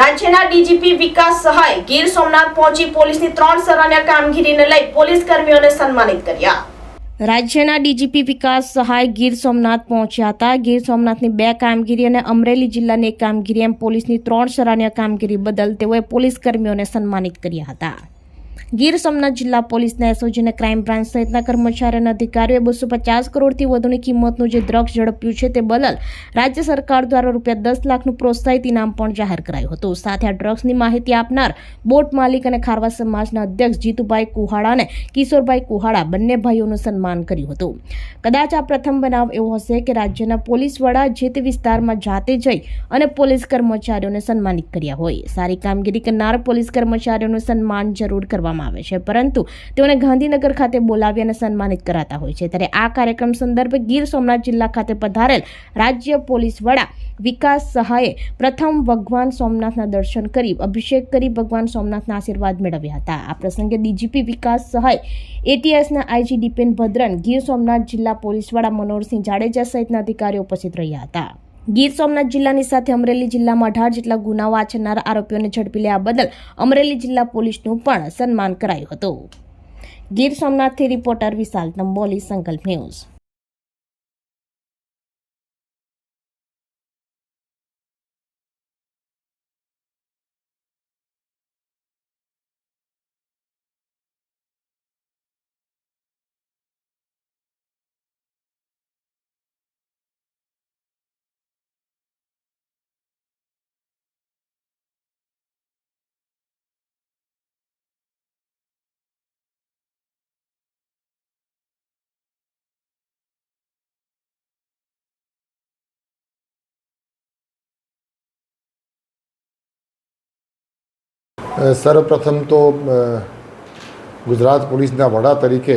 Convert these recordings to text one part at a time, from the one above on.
રાજ્યના ડીજીપી વિકાસ સહાય ગીર સોમનાથ પહોંચી પોલીસની ત્રણ સરાહનીય કામગીરીને લઈ પોલીસ કર્મીઓને સન્માનિત કર્યા. રાજ્યના ડીજીપી વિકાસ સહાય ગીર સોમનાથ પહોંચ્યા હતા. ગીર સોમનાથની બે કામગીરી અને અમરેલી જિલ્લાની એક કામગીરી એમ પોલીસની ત્રણ સરાહનીય કામગીરી બદલ તેઓએ પોલીસ કર્મીઓને સન્માનિત કર્યા હતા. ગીર સોમનાથ જિલ્લા પોલીસના એસઓજી અને ક્રાઇમ બ્રાન્ચ સહિતના કર્મચારી અને અધિકારીઓએ બસો પચાસ કરોડથી વધુની કિંમતનું જે ડ્રગ્સ ઝડપ્યું છે તે બદલ રાજ્ય સરકાર દ્વારા રૂપિયા દસ લાખનું પ્રોત્સાહિત ઇનામ પણ જાહેર કરાયું હતું. સાથે આ ડ્રગ્સની માહિતી આપનાર બોટ માલિક અને ખારવા સમાજના અધ્યક્ષ જીતુભાઈ કુહાડા અને કિશોરભાઈ કુહાડા બંને ભાઈઓનું સન્માન કર્યું હતું. કદાચ આ પ્રથમ બનાવ એવો હશે કે રાજ્યના પોલીસ વડા જે તે વિસ્તારમાં જાતે જઈ અને પોલીસ કર્મચારીઓને સન્માનિત કર્યા હોય. સારી કામગીરી કરનાર પોલીસ કર્મચારીઓનું સન્માન જરૂર કરવામાં આવે છે. પરંતુ તેઓને ગાંધીનગર ખાતે બોલાવી અને સન્માનિત કરાતા હોય છે. ત્યારે આ કાર્યક્રમ સંદર્ભે ગીર સોમનાથ જિલ્લા ખાતે પધારેલ રાજ્ય પોલીસ વડા વિકાસ સહાયે પ્રથમ ભગવાન સોમનાથના દર્શન કરી, અભિષેક કરી, ભગવાન સોમનાથના આશીર્વાદ મેળવ્યા હતા. આ પ્રસંગે ડીજીપી વિકાસ સહાય, એટીએસના આઈજી દીપેન ભદ્રન, ગીર સોમનાથ જિલ્લા પોલીસ વડા મનોહરસિંહ જાડેજા સહિતના અધિકારીઓ ઉપસ્થિત રહ્યા હતા. ગીર સોમનાથ જિલ્લાની સાથે અમરેલી જિલ્લામાં અઢાર જેટલા ગુનાઓ આચરનાર આરોપીઓને ઝડપી લેવા બદલ અમરેલી જિલ્લા પોલીસનું પણ સન્માન કરાયું હતું. ગીર સોમનાથથી રિપોર્ટર વિશાલ તંબોલી સંકલ્પ ન્યૂઝ. સર્વપ્રથમ તો ગુજરાત પોલીસના વડા તરીકે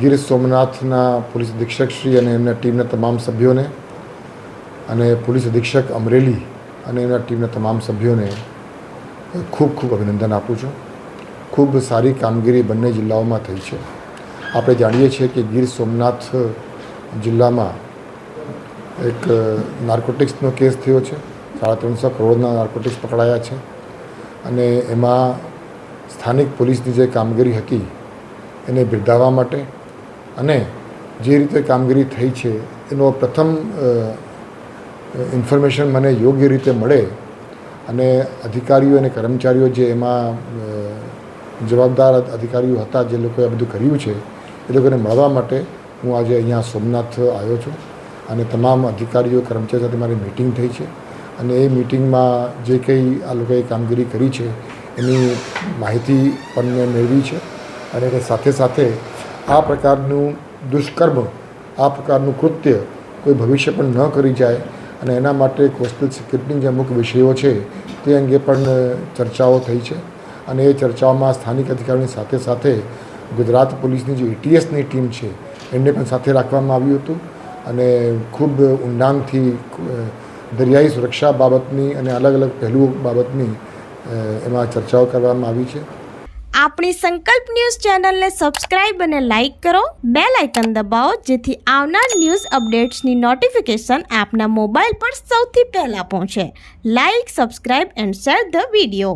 ગીર સોમનાથના પોલીસ અધિક્ષક શ્રી અને એમના ટીમના તમામ સભ્યોને અને પોલીસ અધિક્ષક અમરેલી અને એમના ટીમના તમામ સભ્યોને ખૂબ ખૂબ અભિનંદન આપું છું. ખૂબ સારી કામગીરી બંને જિલ્લાઓમાં થઈ છે. આપણે જાણીએ છીએ કે ગીર સોમનાથ જિલ્લામાં એક નાર્કોટિક્સનો કેસ થયો છે. સાડા ત્રણસો કરોડના નાર્કોટિક્સ પકડાયા છે. અને એમાં સ્થાનિક પોલીસની જે કામગીરી હતી, એને બિરદાવવા માટે અને જે રીતે કામગીરી થઈ છે, એનો પ્રથમ ઇન્ફોર્મેશન મને યોગ્ય રીતે મળે અને અધિકારીઓ અને કર્મચારીઓ જે એમાં જવાબદાર અધિકારીઓ હતા, જે લોકોએ આ બધું કર્યું છે, એ લોકોને મળવા માટે હું આજે અહીંયા સોમનાથ આવ્યો છું અને તમામ અધિકારીઓ, કર્મચારીઓ સાથે મારી મિટિંગ થઈ છે. અને એ મિટિંગમાં જે કંઈ આ લોકોએ કામગીરી કરી છે, એની માહિતી પણ મેં મેળવી છે. અને એને સાથે સાથે આ પ્રકારનું દુષ્કર્મ, આ પ્રકારનું કૃત્ય કોઈ ભવિષ્ય પણ ન કરી જાય અને એના માટે કોસ્ટલ સિક્યુરિટીના જે અમુક વિષયો છે, તે અંગે પણ ચર્ચાઓ થઈ છે. અને એ ચર્ચાઓમાં સ્થાનિક અધિકારીઓની સાથે સાથે ગુજરાત પોલીસની જે એટીએસની ટીમ છે, એમને પણ સાથે રાખવામાં આવ્યું હતું. અને ખૂબ ઊંડાણથી દરિયાઈ સુરક્ષા બાબતની અને અલગ અલગ પહેલુઓ બાબતની એમાં ચર્ચાઓ કરવામાં આવી છે. આપણી સંકલ્પ ન્યૂઝ ચેનલને સબસ્ક્રાઇબ અને લાઇક કરો બે લાઇકન દબાવો, જેથી આવનાર ન્યૂઝ અપડેટ્સની નોટિફિકેશન આપના મોબાઈલ પર સૌથી પહેલા પહોંચે. Like, subscribe and share the video.